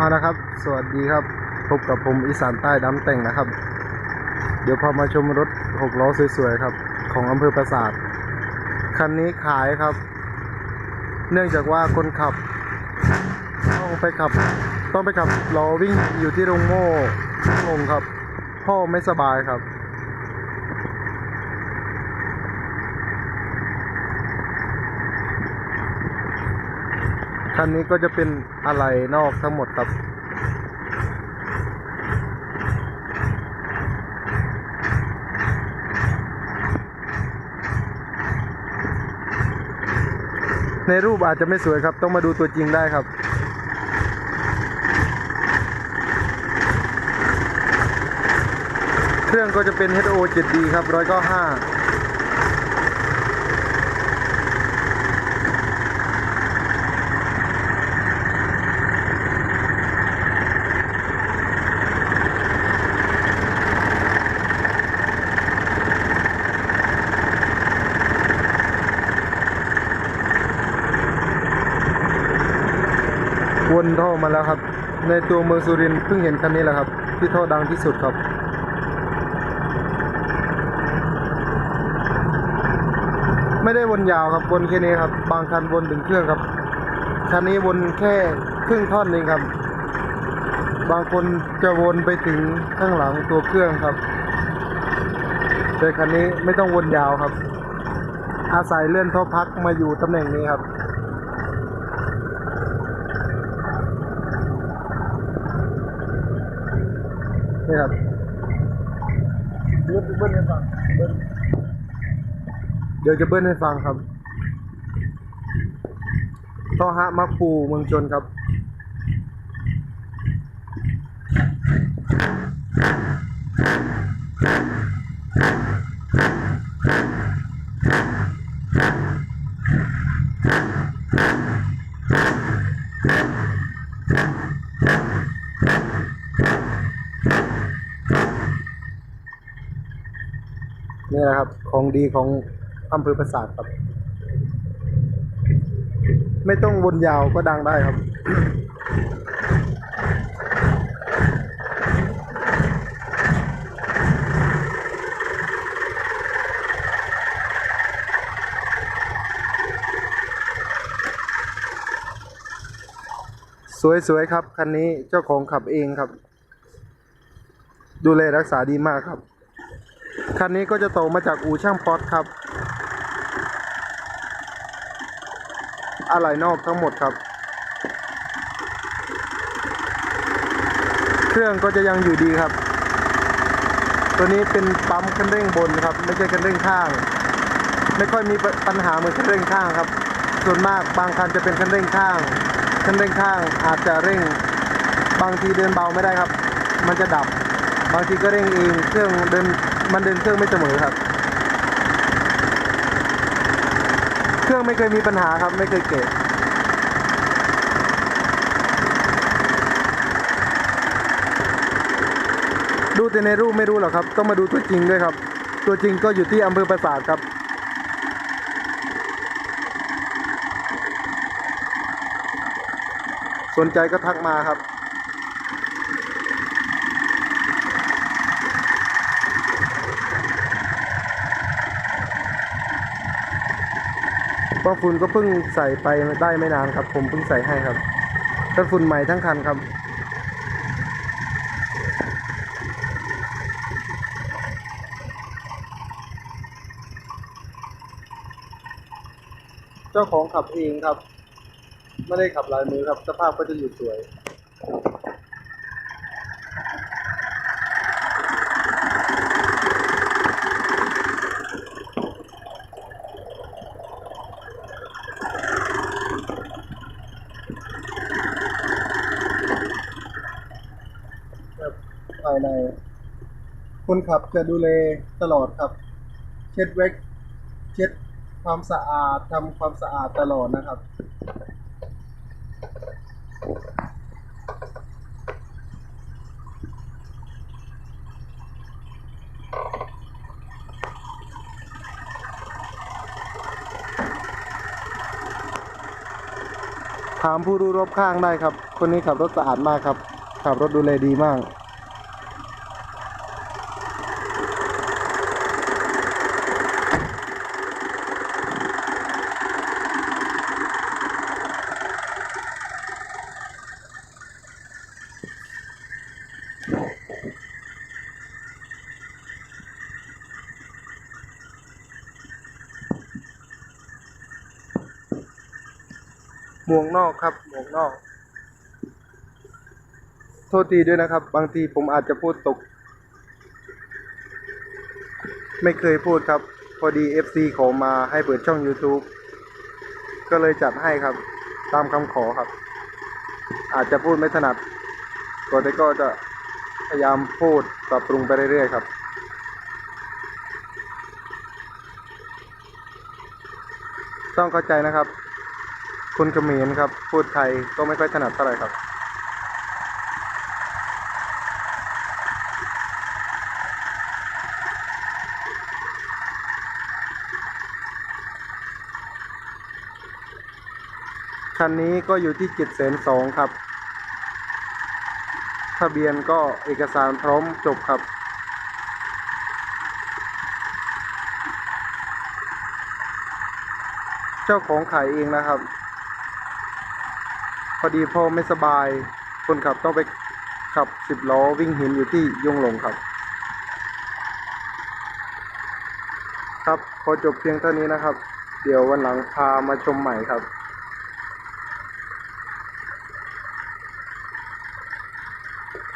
เอาละครับ สวัสดีครับ พบกับผมอีสานใต้ดำแต่งนะครับ เดี๋ยวพามาชมรถหกล้อสวยๆครับ ของอำเภอปราสาท คันนี้ขายครับ เนื่องจากว่าคนขับ ต้องไปขับ ต้องไปขับล้อวิ่งอยู่ที่โรงโม่งงครับ พ่อไม่สบายครับ คันนี้ก็จะเป็นอะไรนอกทั้งหมดครับ ในรูปอาจจะไม่สวยครับ ต้องมาดูตัวจริงได้ครับเครื่องก็จะเป็น HO 7D ครับ195 วนท่อมาแล้วครับ ในตัวเมืองสุรินทร์เพิ่งเห็นคันนี้แหละครับ ที่ท่อดังที่สุดครับไม่ได้วนยาวครับวนแค่นี้ครับ บางคันวนถึงเครื่องครับคันนี้วนแค่ครึ่งท่อนเองครับ บางคนจะวนไปถึงข้างหลังตัวเครื่องครับแต่คันนี้ไม่ต้องวนยาวครับ อาศัยเลื่อนท่อพักมาอยู่ตำแหน่งนี้ครับ นี่ครับเดี๋ยวจะเบิ้ลให้ฟังเบิ้ลเดี๋ยวจะเบิ้ลให้ฟังครับท่อฮะมักปูเมืองชนครับ นี่นะครับ ของดีของอำเภอปราสาทครับ ไม่ต้องวนยาวก็ดังได้ครับสวยๆครับ คันนี้เจ้าของขับเองครับ ดูแลรักษาดีมากครับ คันนี้ก็จะโตมาจากอู่ช่างปอตครับ อะไหล่นอกทั้งหมดครับ เครื่องก็จะยังอยู่ดีครับ ตัวนี้เป็นปั๊มคันเร่งบนครับ ไม่ใช่คันเร่งข้าง ไม่ค่อยมีปัญหาเหมือนคันเร่งข้างครับ ส่วนมากบางคันจะเป็นคันเร่งข้าง คันเร่งข้างอาจจะเร่ง บางทีเดินเบาไม่ได้ครับ มันจะดับ บางทีก็เร่งเอง เครื่องเดิน มันเดินเครื่องไม่เสมอครับ เครื่องไม่เคยมีปัญหาครับ ไม่เคยเกะดูแต่ในรูปไม่รู้หรอกครับ ต้องมาดูตัวจริงด้วยครับ ตัวจริงก็อยู่ที่อำเภอปราสาทครับ สนใจก็ทักมาครับ พราะฝุ่นก็เพิ่งใส่ไปได้ไม่นานครับ ผมเพิ่งใส่ให้ครับเป็ฝุ่นใหม่ทั้งคันครับเจ้าของขับเองครับ ไม่ได้ขับลายมือครับ สภาพก็จะอยู่สวย ครับภาย ใน คนขับจะดูแลตลอดครับ เช็ดเวกเช็ดความสะอาดทำความสะอาดตลอดนะครับภามผู้รู้รอบข้างได้ครับ คนนี้ขับรถสะอาดมากครับ ขับรถดูแลดีมาก หมวกนอกครับ หมวกนอก โทษทีด้วยนะครับ บางทีผมอาจจะพูดตก ไม่เคยพูดครับ พอดี FC ขอมาให้เปิดช่อง YouTube ก็เลยจัดให้ครับ ตามคำขอครับ อาจจะพูดไม่ถนัดก็แต่ก็จะพยายามพูดปรับปรุงไปเรื่อยๆครับต้องเข้าใจนะครับ คุณเขมรครับ พูดไทยก็ไม่ค่อยถนัดเท่าไหร่ครับคันนี้ก็อยู่ที่เจ็ดแสนสองครับ ทะเบียนก็เอกสารพร้อมจบครับ เจ้าของขายเองนะครับ พอดีพ่อไม่สบาย คนขับต้องไปขับสิบล้อวิ่งหินอยู่ที่ยงหลงครับ ครับขอจบเพียงเท่านี้นะครับ เดี๋ยววันหลังพามาชมใหม่ครับ